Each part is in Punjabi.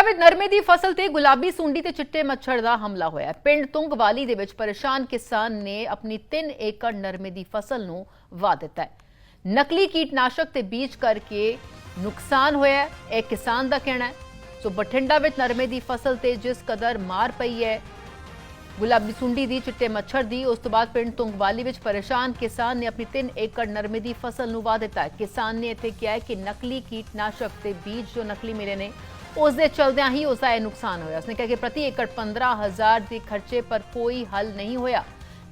ਬਠਿੰਡਾ ਵਿੱਚ ਨਰਮੇ ਦੀ ਫਸਲ ਤੇ ਗੁਲਾਬੀ ਸੁੰਡੀ ਤੇ ਚਿੱਟੇ ਮੱਛਰ ਦਾ ਹਮਲਾ ਹੋਇਆ ਹੈ। ਪਿੰਡ ਤੁੰਗਵਾਲੀ ਦੇ ਵਿੱਚ ਪਰੇਸ਼ਾਨ ਕਿਸਾਨ ਨੇ ਆਪਣੀ 3 ਏਕੜ ਨਰਮੇ ਦੀ ਫਸਲ ਨੂੰ ਵਾਹ ਦਿੱਤਾ ਹੈ। ਨਕਲੀ ਕੀਟਨਾਸ਼ਕ ਤੇ ਬੀਜ ਕਰਕੇ ਨੁਕਸਾਨ ਹੋਇਆ ਇਹ ਕਿਸਾਨ ਦਾ ਕਹਿਣਾ ਹੈ। ਸੋ ਬਠਿੰਡਾ ਵਿੱਚ ਨਰਮੇ ਦੀ ਫਸਲ ਤੇ ਜਿਸ ਕਦਰ ਮਾਰ ਪਈ ਹੈ, ਗੁਲਾਬੀ ਸੁੰਡੀ ਦੀ, ਚਿੱਟੇ ਮੱਛਰ ਦੀ, ਉਸ ਤੋਂ ਬਾਅਦ ਪਿੰਡ ਤੁੰਗਵਾਲੀ ਵਿੱਚ ਪਰੇਸ਼ਾਨ ਕਿਸਾਨ ਨੇ ਆਪਣੀ 3 ਏਕੜ ਨਰਮੇ ਦੀ ਫਸਲ ਨੂੰ ਵਾਹ ਦਿੱਤਾ ਕਿਸਾਨ ਨੇ ਇੱਥੇ ਕਿਹਾ ਹੈ ਕਿ ਨਕਲੀ ਕੀਟਨਾਸ਼ਕ ਤੇ ਬੀਜ ਜੋ ਨਕਲੀ ਮਿਲੇ ਨੇ ਉਸ ਦੇ ਚਲਦਿਆਂ ਹੀ ਉਸ ਦਾ ਇਹ ਨੁਕਸਾਨ ਹੋਇਆ। ਉਸਨੇ ਕਿਹਾ ਕਿ ਪ੍ਰਤੀ ਏਕੜ 15000 ਦੇ ਖਰਚੇ ਪਰ ਕੋਈ ਹੱਲ ਨਹੀਂ ਹੋਇਆ।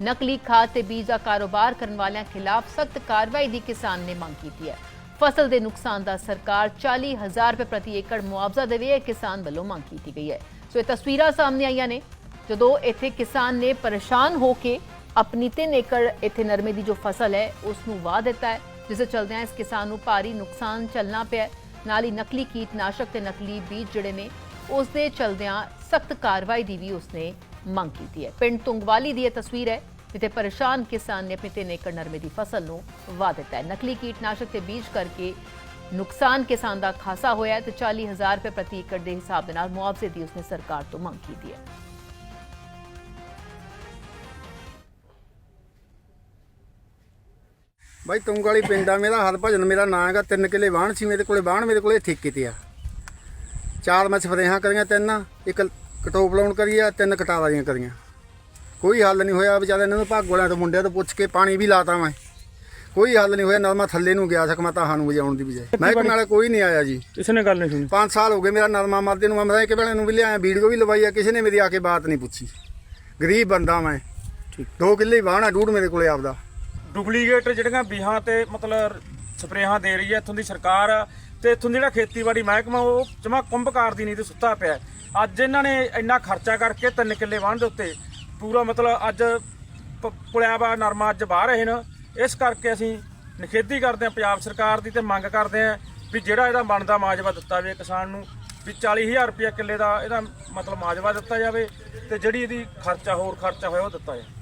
ਨਕਲੀ ਖਾਦ ਤੇ ਬੀਜ ਦਾ ਕਾਰੋਬਾਰ ਕਰਨ ਵਾਲਿਆਂ ਖਿਲਾਫ ਸਖਤ ਕਾਰਵਾਈ ਦੀ ਕਿਸਾਨ ਨੇ ਮੰਗ ਕੀਤੀ ਹੈ। ਫਸਲ ਦੇ ਨੁਕਸਾਨ ਦਾ ਸਰਕਾਰ 40000 ਰੁਪਏ ਪ੍ਰਤੀ ਏਕੜ ਮੁਆਵਜ਼ਾ ਦੇਵੇ, ਇਹ ਕਿਸਾਨ ਵੱਲੋਂ ਮੰਗ ਕੀਤੀ ਗਈ ਹੈ। ਸੋ ਇਹ ਤਸਵੀਰਾਂ ਸਾਹਮਣੇ ਆਈਆਂ ਨੇ, ਜਦੋਂ ਇੱਥੇ ਕਿਸਾਨ ਨੇ ਪਰੇਸ਼ਾਨ ਹੋ ਕੇ ਆਪਣੀ 3 ਏਕੜ ਇੱਥੇ ਨਰਮੇ ਦੀ ਜੋ ਫਸਲ ਹੈ ਉਸ ਨੂੰ ਵਾਹ ਦਿੱਤਾ ਹੈ, ਜਿਸ ਦੇ ਚਲਦਿਆਂ ਇਸ ਕਿਸਾਨ ਨੂੰ ਭਾਰੀ ਨੁਕਸਾਨ ਚੱਲਣਾ ਪਿਆ ਨਾਲ ਹੀ ਨਕਲੀ ਕੀਟਨਾਸ਼ਕ ਤੇ ਨਕਲੀ ਬੀਜ ਜਿਹੜੇ ਨੇ ਉਸ ਦੇ ਚਲਦਿਆਂ ਸਖਤ ਕਾਰਵਾਈ ਦੀ ਵੀ ਉਸਨੇ ਮੰਗ ਕੀਤੀ ਹੈ। ਪਿੰਡ ਤੁੰਗਵਾਲੀ ਦੀ ਇਹ ਤਸਵੀਰ ਹੈ, ਜਿੱਥੇ ਪਰੇਸ਼ਾਨ ਕਿਸਾਨ ਨੇ ਆਪਣੀ 3 ਏਕੜ ਨਰਮੇ ਦੀ ਫਸਲ ਨੂੰ ਵਾਹ ਦਿੱਤਾ ਹੈ। ਨਕਲੀ ਕੀਟਨਾਸ਼ਕ ਤੇ ਬੀਜ ਕਰਕੇ ਨੁਕਸਾਨ ਕਿਸਾਨ ਦਾ ਖਾਸਾ ਹੋਇਆ ਹੈ ਤੇ 40000 ਰੁਪਏ ਪ੍ਰਤੀ ਏਕੜ ਦੇ ਹਿਸਾਬ ਦੇ ਨਾਲ ਮੁਆਵਜ਼ੇ ਦੀ ਉਸਨੇ ਸਰਕਾਰ ਤੋਂ ਮੰਗ ਕੀਤੀ ਹੈ। ਬਾਈ ਤੁੰਗ ਵਾਲੀ ਪਿੰਡ ਆ ਮੇਰਾ ਹਰ ਭਜਨ ਮੇਰਾ ਨਾਂ ਹੈਗਾ ਤਿੰਨ ਕਿੱਲੇ ਵਾਹਣ ਸੀ ਮੇਰੇ ਕੋਲੇ ਵਾਹਣ ਮੇਰੇ ਕੋਲੇ ਠੇਕੇ ਤੇ ਆ। ਚਾਰ ਮੈਂ ਸਪਰੇਹਾਂ ਕਰੀਆਂ ਤਿੰਨ ਇੱਕ ਕਟੋਪ ਲਾਉਣ ਕਰੀ ਆ ਤਿੰਨ ਕਟਾਵਾਂ ਦੀਆਂ ਕਰੀਆਂ। ਕੋਈ ਹੱਲ ਨਹੀਂ ਹੋਇਆ ਵਿਚਾਰੇ ਇਹਨਾਂ ਨੂੰ ਭਾਗ ਵਾਲਿਆਂ ਤੋਂ ਮੁੰਡਿਆਂ ਤੋਂ ਪੁੱਛ ਕੇ ਪਾਣੀ ਵੀ ਲਾਤਾ ਮੈਂ। ਕੋਈ ਹੱਲ ਨਹੀਂ ਹੋਇਆ ਨਰਮਾ ਥੱਲੇ ਨੂੰ ਗਿਆ ਸਕਮਾ ਤਾਂ ਸਾਨੂੰ ਵਜਾਉਣ ਦੀ ਬਜਾਏ। ਮੈਂ ਨਾਲੇ ਕੋਈ ਨਹੀਂ ਆਇਆ ਜੀ। ਕਿਸੇ ਨੇ ਗੱਲ ਨਹੀਂ ਸੁਣੀ। 5 ਸਾਲ ਹੋ ਗਏ ਮੇਰਾ ਨਰਮਾ ਮਰਦੇ ਨੂੰ ਮੈਂ ਇੱਕ ਵੇਲੇ ਨੂੰ ਵੀ ਲਿਆਇਆ ਵੀਡੀਓ ਵੀ ਲਵਾਈ ਆ ਕਿਸੇ ਨੇ ਮੇਰੀ ਆ ਕੇ ਬਾਤ ਨਹੀਂ ਪੁੱਛੀ। ਗਰੀਬ ਬੰਦਾ ਮੈਂ। ਠੀਕ। ਦੋ ਕਿੱਲੇ ਵਾਹਣਾ ਡੂੜ ਮੇਰੇ ਕੋਲੇ ਆਪਦਾ। ਡੁਪਲੀਕੇਟ ਜਿਹੜੀਆਂ ਬੀਹਾਂ ਤੇ ਮਤਲਬ ਸਪਰੇਹਾਂ ਦੇ ਰਹੀ ਹੈ ਇੱਥੋਂ ਦੀ ਸਰਕਾਰ ਤੇ ਇੱਥੋਂ ਦੀ ਜਿਹੜਾ ਖੇਤੀਬਾੜੀ ਮਹਿਕਮਾ, ਉਹ ਜਮਾ ਕੁੰਭਕਾਰ ਦੀ ਨਹੀਂ ਤੇ ਸੁੱਤਾ ਪਿਆ ਅੱਜ ਇਹਨਾਂ ਨੇ ਇੰਨਾ ਖਰਚਾ ਕਰਕੇ ਤਿੰਨ ਕਿੱਲੇ ਵਾਹਣ ਦੇ ਉੱਤੇ ਪੂਰਾ ਮਤਲਬ ਅੱਜ ਪ- ਪੁਲਿਆ ਵਾ ਨਰਮਾ ਅੱਜ ਬਾਹਰ ਰਹੇ ਨੇ ਇਸ ਕਰਕੇ ਅਸੀਂ ਨਿਖੇਧੀ ਕਰਦੇ ਹਾਂ ਪੰਜਾਬ ਸਰਕਾਰ ਦੀ ਤੇ ਮੰਗ ਕਰਦੇ ਹਾਂ ਵੀ ਜਿਹੜਾ ਇਹਦਾ ਬਣਦਾ ਮਾਜਵਾ ਦਿੱਤਾ ਜਾਵੇ ਕਿਸਾਨ ਨੂੰ, ਵੀ 40000 ਰੁਪਏ ਕਿੱਲੇ ਦਾ ਇਹਦਾ ਮਤਲਬ ਮਾਜਵਾ ਦਿੱਤਾ ਜਾਵੇ ਤੇ ਜਿਹੜੀ ਇਹਦੀ ਖਰਚਾ, ਹੋਰ ਖਰਚਾ ਹੋਇਆ ਉਹ ਦਿੱਤਾ ਜਾਵੇ।